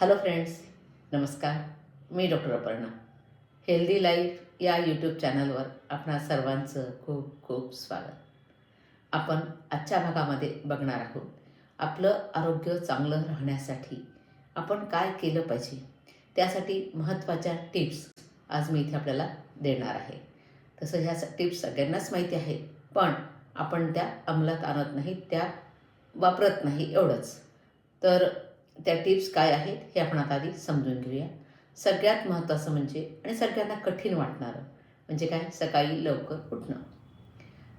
Hello friends नमस्कार. मी doctor Aparna. Healthy life या यूट्यूब चॅनलवर आपणा सर्वांचं खूप खूप स्वागत. आपण आजच्या भागामध्ये बघणार आहोत. आपलं आरोग्य चांगलं राहण्यासाठी आपण काय केलं पाहिजे? त्यासाठी महत्त्वाच्या टिप्स आज मी इथे आपल्याला देणार आहे. तसं ह्या टिप्स सगळ्यांनाच माहिती आहेत पण आपण त्या अंमलात आणत नाही त्या वापरत नाही एवढंच. तर त्या टिप्स काय आहेत हे आपण आता आधी समजून घेऊया. सगळ्यात महत्त्वाचं म्हणजे आणि सगळ्यांना कठीण वाटणारं म्हणजे काय? सकाळी लवकर उठणं.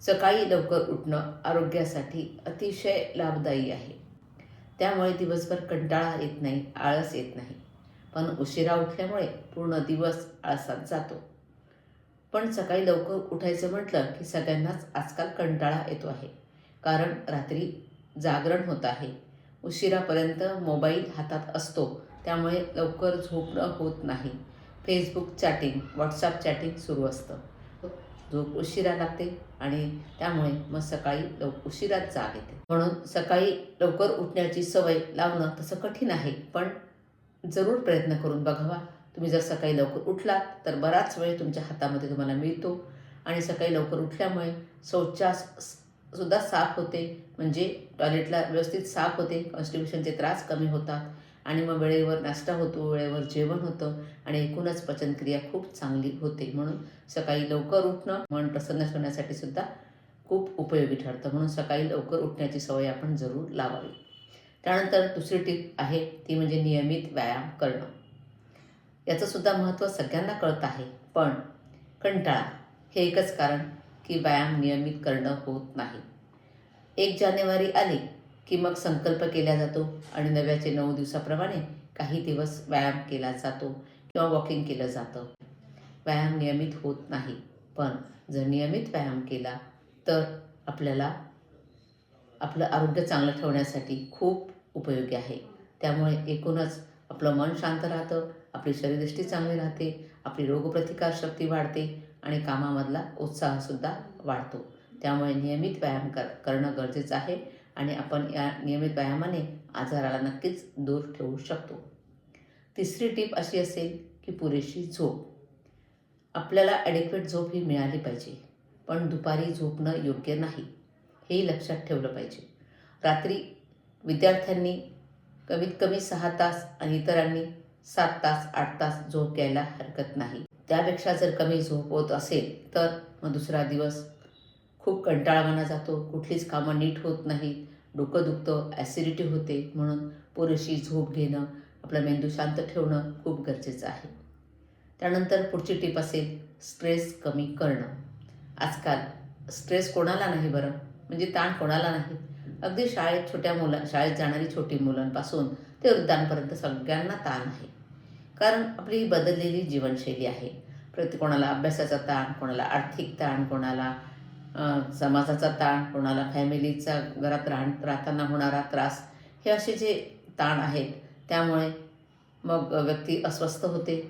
सकाळी लवकर उठणं आरोग्यासाठी अतिशय लाभदायी आहे. त्यामुळे दिवसभर कंटाळा येत नाही आळस येत नाही. पण उशिरा उठल्यामुळे पूर्ण दिवस आळसात जातो. पण सकाळी लवकर उठायचं म्हटलं की सगळ्यांनाच आजकाल कंटाळा येतो आहे. कारण रात्री जागरण होत आहे. उशिरापर्यंत मोबाईल हातात असतो. त्यामुळे लवकर झोपणं होत नाही. फेसबुक चॅटिंग व्हॉट्सअप चॅटिंग सुरू असतं. झोप उशिरा लागते आणि त्यामुळे मग सकाळी लव उशिराच जाग येते. म्हणून सकाळी लवकर उठण्याची सवय लावणं तसं कठीण आहे. पण जरूर प्रयत्न करून बघावा. तुम्ही जर सकाळी लवकर उठलात तर बराच वेळ तुमच्या हातामध्ये तुम्हाला मिळतो. आणि सकाळी लवकर उठल्यामुळे शौचास सुद्धा साफ होते. म्हणजे टॉयलेटला व्यवस्थित साफ होते. कॉन्स्टिट्युशनचे त्रास कमी होतात. आणि मग वेळेवर नाश्ता होतो वेळेवर जेवण होतं आणि एकूणच पचनक्रिया खूप चांगली होते. म्हणून सकाळी लवकर उठणं मन प्रसन्न ठेवण्यासाठी सुद्धा खूप उपयोगी ठरतं. म्हणून सकाळी लवकर उठण्याची सवय आपण जरूर लावावी. त्यानंतर दुसरी टीप आहे ती म्हणजे नियमित व्यायाम करणं. याचंसुद्धा महत्त्व सगळ्यांना कळत आहे. पण कंटाळा हे एकच कारण की व्यायाम नियमित करणं होत नाही. एक जानेवारी आली की मग संकल्प केला जातो आणि नव्याचे नऊ दिवसाप्रमाणे काही दिवस व्यायाम केला जातो किंवा वॉकिंग केलं जातं. व्यायाम नियमित होत नाही पण जर नियमित व्यायाम केला तर आपल्याला आपलं आरोग्य चांगलं ठेवण्यासाठी खूप उपयोगी आहे. त्यामुळे एकूणच आपलं मन शांत राहतं आपली शरीरदृष्टी चांगली राहते आपली रोगप्रतिकारशक्ती वाढते आणि कामामधला उत्साहसुद्धा वाढतो. त्यामुळे नियमित व्यायाम कर करणं गरजेचं आहे आणि आपण या नियमित व्यायामाने आजाराला नक्कीच दूर ठेवू शकतो. तिसरी टीप अशी असेल की पुरेशी झोप. आपल्याला ॲडिक्वेट झोप ही मिळाली पाहिजे पण दुपारी झोपणं योग्य नाही हेही लक्षात ठेवलं पाहिजे. रात्री विद्यार्थ्यांनी कमीत कमी सहा तास आणि इतरांनी सात तास आठ तास झोप घ्यायला हरकत नाही. त्यापेक्षा जर कमी झोप होत असेल तर मग दुसरा दिवस खूप कंटाळवाना जातो. कुठलीच कामं नीट होत नाहीत. डोकं दुखतं ॲसिडिटी होते. म्हणून पुरेशी झोप घेणं आपला मेंदू शांत ठेवणं खूप गरजेचं आहे. त्यानंतर पुढची टीप असेल स्ट्रेस कमी करणं. आजकाल स्ट्रेस कोणाला नाही बरं? म्हणजे ताण कोणाला नाही? अगदी शाळेत छोट्या मुला शाळेत जाणारी छोटी मुलांपासून ते वृद्धांपर्यंत सगळ्यांना ताण आहे. कारण आपली बदललेली जीवनशैली आहे. प्रति कोणाला अभ्यासाचा ताण कोणाला आर्थिक ताण कोणाला समाजाचा ताण कोणाला फॅमिलीचा घरात राह राहताना होणारा त्रास हे असे जे ताण आहेत त्यामुळे मग व्यक्ती अस्वस्थ होते.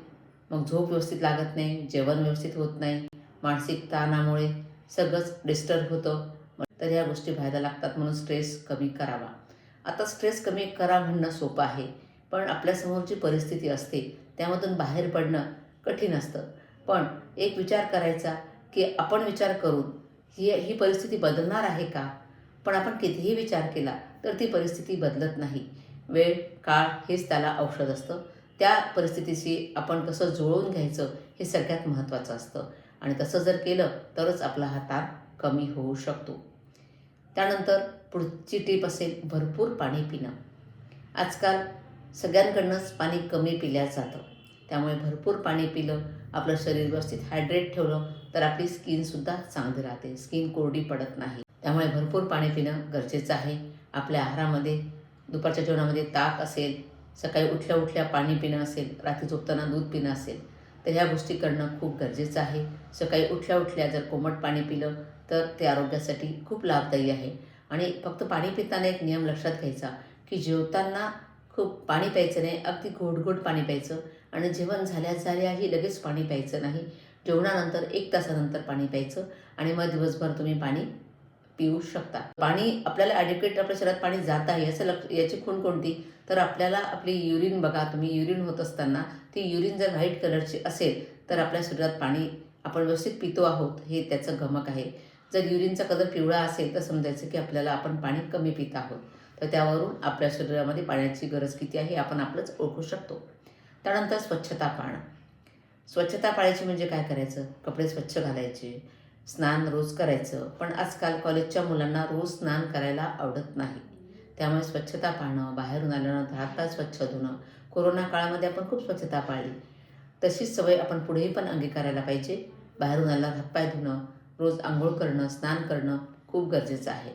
मग झोप व्यवस्थित लागत नाही जेवण व्यवस्थित होत नाही मानसिक ताणामुळे सगळंच डिस्टर्ब होतं. तर ह्या गोष्टी व्हायला लागतात म्हणून स्ट्रेस कमी करावा. आता स्ट्रेस कमी करा म्हणणं सोपं आहे. पण आपल्यासमोर जी परिस्थिती असते त्यामधून बाहेर पडणं कठीण असतं. पण एक विचार करायचा की आपण विचार करून ही ही परिस्थिती बदलणार आहे का? पण आपण कितीही विचार केला तर ती परिस्थिती बदलत नाही. वेळ काळ हेच त्याला औषध असतं. त्या परिस्थितीशी आपण कसं जुळवून घ्यायचं हे सगळ्यात महत्त्वाचं असतं. आणि तसं जर केलं तरच आपला हा ताण कमी होऊ शकतो. त्यानंतर पुढची टीप असेल भरपूर पाणी पिणं. आजकाल सगळ्यांकडनंच पाणी कमी पिल्या जातं. त्यामुळे भरपूर पाणी पिलं आपलं शरीर व्यवस्थित हायड्रेट ठेवलं तर आपली स्किनसुद्धा चांगली राहते. स्किन कोरडी पडत नाही. त्यामुळे भरपूर पाणी पिणं गरजेचं आहे. आपल्या आहारामध्ये दुपारच्या जेवणामध्ये ताक असेल सकाळी उठल्या उठल्या पाणी पिणं असेल रात्री झोपताना दूध पिणं असेल तर ह्या गोष्टी करणं खूप गरजेचं आहे. सकाळी उठल्या उठल्या जर कोमट पाणी पिलं तर ते आरोग्यासाठी खूप लाभदायी आहे. आणि फक्त पाणी पिताना एक नियम लक्षात घ्यायचा की जेवताना खूप पाणी प्यायचं नाही अगदी घोट पाणी प्यायचं आणि जेवण झाल्या झाल्याही लगेच पाणी प्यायचं नाही. जेवणानंतर एक तासानंतर पाणी प्यायचं आणि मग दिवसभर तुम्ही पाणी पिऊ शकता. पाणी आपल्याला ॲडिक्वेट आपल्या शरीरात पाणी जात आहे याचं लक्ष याची खूण कोणती? तर आपल्याला आपली युरिन बघा तुम्ही युरिन होत असताना ती युरिन जर व्हाईट कलरची असेल तर आपल्या शरीरात पाणी आपण व्यवस्थित पितो आहोत हे त्याचं गमक आहे. जर युरिनचा कलर पिवळा असेल तर समजायचं की आपल्याला आपण पाणी कमी पित आहोत. तर त्यावरून आपल्या शरीरामध्ये पाण्याची गरज किती आहे आपण आपलंच ओळखू शकतो. त्यानंतर स्वच्छता पाळणं. स्वच्छता पाळायची म्हणजे काय करायचं? कपडे स्वच्छ घालायचे स्नान रोज करायचं पण आजकाल कॉलेजच्या मुलांना रोज स्नान करायला आवडत नाही. त्यामुळे स्वच्छता पाळणं बाहेरून आल्यानंतर हातपाय स्वच्छ धुणं कोरोना काळामध्ये आपण खूप स्वच्छता पाळली. तशीच सवय आपण पुढेही पण अंगीकारायला पाहिजे. बाहेरून आल्यावर हातपाय धुणं रोज आंघोळ करणं स्नान करणं खूप गरजेचं आहे.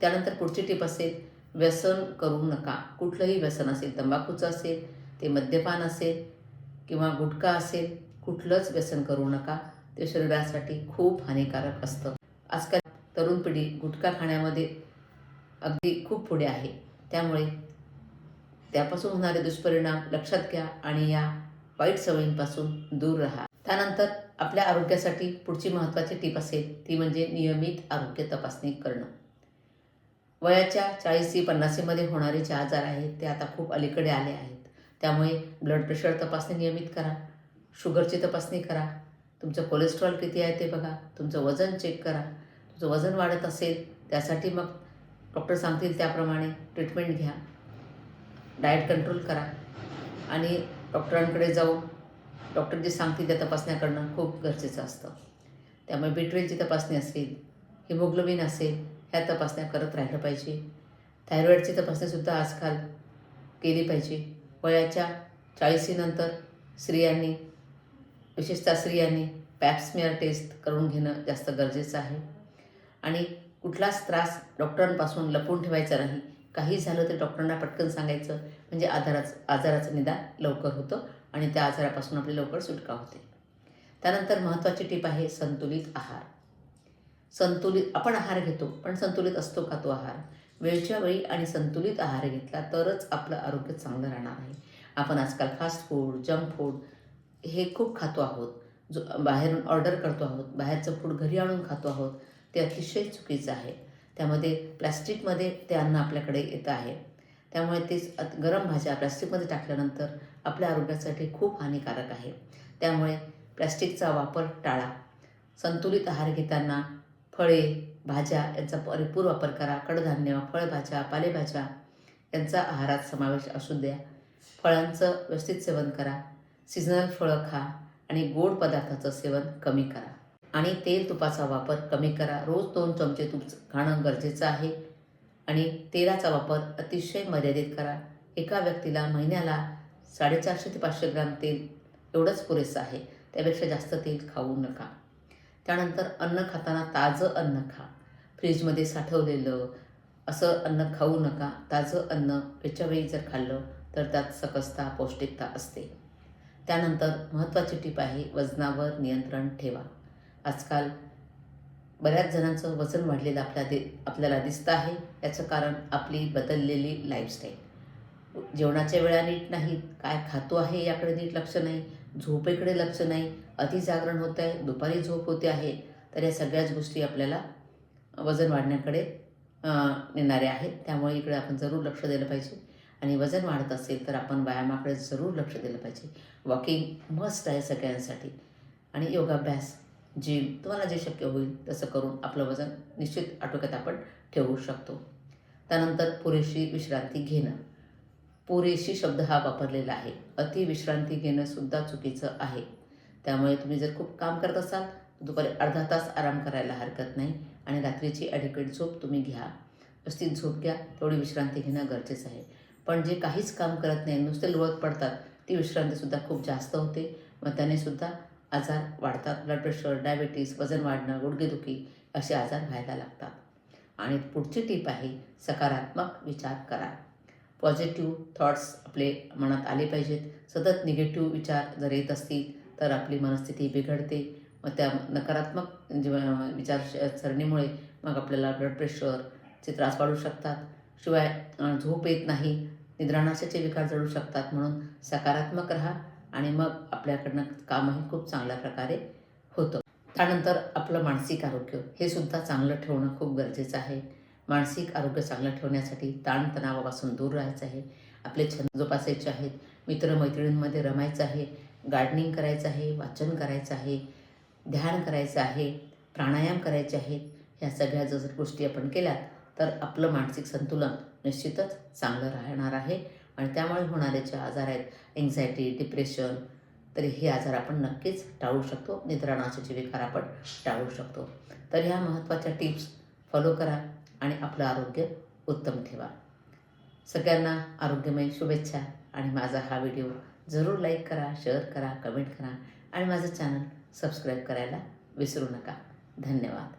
त्यानंतर पुढची टीप असेल व्यसन करू नका. कुठलंही व्यसन असेल तंबाखूचं असेल ते मद्यपान असेल किंवा गुटखा असेल कुठलंच व्यसन करू नका. ते शरीरासाठी खूप हानिकारक असतं. आजकाल तरुण पिढी गुटखा खाण्यामध्ये अगदी खूप पुढे आहे. त्यामुळे त्यापासून होणारे दुष्परिणाम लक्षात घ्या आणि या वाईट सवयींपासून दूर राहा. त्यानंतर आपल्या आरोग्यासाठी पुढची महत्त्वाची टीप असेल ती म्हणजे नियमित आरोग्य तपासणी करणं. वयाच्या चाळीसी पन्नासीमध्ये होणारे जे आजार आहेत ते आता खूप अलीकडे आले आहेत. त्यामुळे ब्लड प्रेशर तपासणी नियमित करा शुगरची तपासणी करा तुमचं कोलेस्ट्रॉल किती आहे ते बघा तुमचं वजन चेक करा. तुमचं वजन वाढत असेल त्यासाठी मग डॉक्टर सांगतील त्याप्रमाणे ट्रीटमेंट घ्या. डाएट कंट्रोल करा. आणि डॉक्टरांकडे जाऊन डॉक्टर जे सांगतील त्या तपासण्या करणं खूप गरजेचं असतं. त्यामुळे बिट्रेलची तपासणी असेल हिमोग्लोबिन असेल ह्या तपासण्या करत राहिलं पाहिजे. थायरॉईडची तपासणीसुद्धा आजकाल केली पाहिजे. वयाच्या चाळीसीनंतर स्त्रियांनी विशेषतः स्त्रियांनी पॅप्समिअर टेस्ट करून घेणं जास्त गरजेचं आहे. आणि कुठलाच त्रास डॉक्टरांपासून लपवून ठेवायचा नाही. काही झालं तर डॉक्टरांना पटकन सांगायचं म्हणजे आधाराचं आजाराचं निदान लवकर होतं आणि त्या आजारापासून आपली लवकर सुटका होते. त्यानंतर महत्त्वाची टीप आहे संतुलित आहार. संतुलित आपण आहार घेतो पण संतुलित असतो का तो आहार? वेळच्या वेळी आणि संतुलित आहार घेतला तरच आपलं आरोग्य चांगलं राहणार आहे. आपण आजकाल फास्ट फूड जंक फूड हे खूप खातो आहोत. जो बाहेरून ऑर्डर करतो आहोत बाहेरचं फूड घरी आणून खातो आहोत ते अतिशय चुकीचं आहे. त्यामध्ये प्लॅस्टिकमध्ये ते अन्न आपल्याकडे येतं आहे. त्यामुळे तेच गरम भाज्या प्लॅस्टिकमध्ये टाकल्यानंतर आपल्या आरोग्यासाठी खूप हानिकारक आहे. त्यामुळे प्लॅस्टिकचा वापर टाळा. संतुलित आहार घेताना फळे भाज्या यांचा परिपूर वापर करा कडधान्य फळभाज्या पालेभाज्या यांचा आहारात समावेश असू द्या. फळांचं व्यवस्थित सेवन करा. सीझनल फळं खा आणि गोड पदार्थाचं सेवन कमी करा. आणि तेल तुपाचा वापर कमी करा. रोज दोन चमचे तूप खाणं गरजेचं आहे. आणि तेलाचा वापर अतिशय मर्यादित करा. एका व्यक्तीला महिन्याला साडेचारशे ते पाचशे ग्राम तेल एवढंच पुरेसं आहे. त्यापेक्षा जास्त तेल खाऊ नका. त्यानंतर अन्न खाताना ताजं अन्न खा. फ्रीजमध्ये साठवलेलं असं अन्न खाऊ नका. ताजं अन्न वेळच्यावेळी जर खाल्लं तर त्यात सकसता पौष्टिकता असते. त्यानंतर महत्त्वाची टीप आहे वजनावर नियंत्रण ठेवा. आजकाल बऱ्याच जणांचं वजन वाढलेलं आपल्या दि आपल्याला दिसतं आहे. याचं कारण आपली बदललेली लाईफस्टाईल जेवणाच्या वेळा नीट नाहीत. काय खातो आहे याकडे नीट लक्ष नाही. झोपेकडे लक्ष नाही अति जागरण होत आहे दुपारी झोप होते आहे तर या सगळ्याच गोष्टी आपल्याला वजन वाढण्याकडे नेणाऱ्या आहेत. त्यामुळे इकडे आपण जरूर लक्ष दिलं पाहिजे. आणि वजन वाढत असेल तर आपण व्यायामाकडे जरूर लक्ष दिलं पाहिजे. वॉकिंग मस्ट आहे सगळ्यांसाठी. आणि योगाभ्यास जिम तुम्हाला जे शक्य होईल तसं करून आपलं वजन निश्चित आटोक्यात आपण ठेवू शकतो. त्यानंतर पुरेशी विश्रांती घेणं. पुरेशी शब्द हा वापरलेला आहे. अति विश्रांती घेणं सुद्धा चुकीचं आहे. त्यामुळे तुम्ही जर खूप काम करत असाल दुपारी अर्धा तास आराम करायला हरकत नाही आणि रात्रीची ॲडिक्वेट झोप तुम्ही घ्या. व्यवस्थित झोप घ्या तेवढी विश्रांती घेणं गरजेचं आहे. पण जे काहीच काम करत नाही नुसते लोळत पडतात ती विश्रांतीसुद्धा खूप जास्त होते. मग त्याने सुद्धा आजार वाढतात. ब्लड प्रेशर डायबिटीस वजन वाढणं गुडघेदुखी असे आजार व्हायला लागतात. आणि पुढची टीप आहे सकारात्मक विचार करा. पॉझिटिव्ह थॉट्स आपले मनात आले पाहिजेत. सतत निगेटिव्ह विचार जर येत असतील तर आपली मनस्थिती बिघडते. मग त्या नकारात्मक जीव विचार सरणीमुळे मग आपल्याला ब्लड प्रेशरचे त्रास वाढू शकतात. शिवाय झोप येत नाही निद्राणाशाचे विकार जळू शकतात म्हणून सकारात्मक राहा आणि मग आपल्याकडनं कामही खूप चांगल्या प्रकारे होतं. त्यानंतर आपलं मानसिक आरोग्य हे सुद्धा चांगलं ठेवणं खूप गरजेचं आहे. मानसिक आरोग्य चांगलं ठेवण्यासाठी ताणतणावापासून दूर राहायचं आहे. आपले छंद जोपासायचे आहेत. मित्रमैत्रिणींमध्ये रमायचं आहे. गार्डनिंग करायचं आहे. वाचन करायचं आहे. ध्यान करायचं आहे. प्राणायाम करायचे आहेत. ह्या सगळ्या जर गोष्टी आपण केल्या तर आपलं मानसिक संतुलन निश्चितच चांगलं राहणार आहे. आणि त्यामुळे होणारे जे आजार आहेत एन्झायटी डिप्रेशन तर हे आजार आपण नक्कीच टाळू शकतो. निद्राणाचे विकार आपण टाळू शकतो. तर ह्या महत्त्वाच्या टिप्स फॉलो करा. आणि आपलं आरोग्य उत्तम ठेवा. सगळ्यांना आरोग्यमय शुभेच्छा आणि माझा हा व्हिडिओ जरूर लाईक करा शेअर करा कमेंट करा आणि माझं चॅनल सबस्क्राईब करायला विसरू नका. धन्यवाद.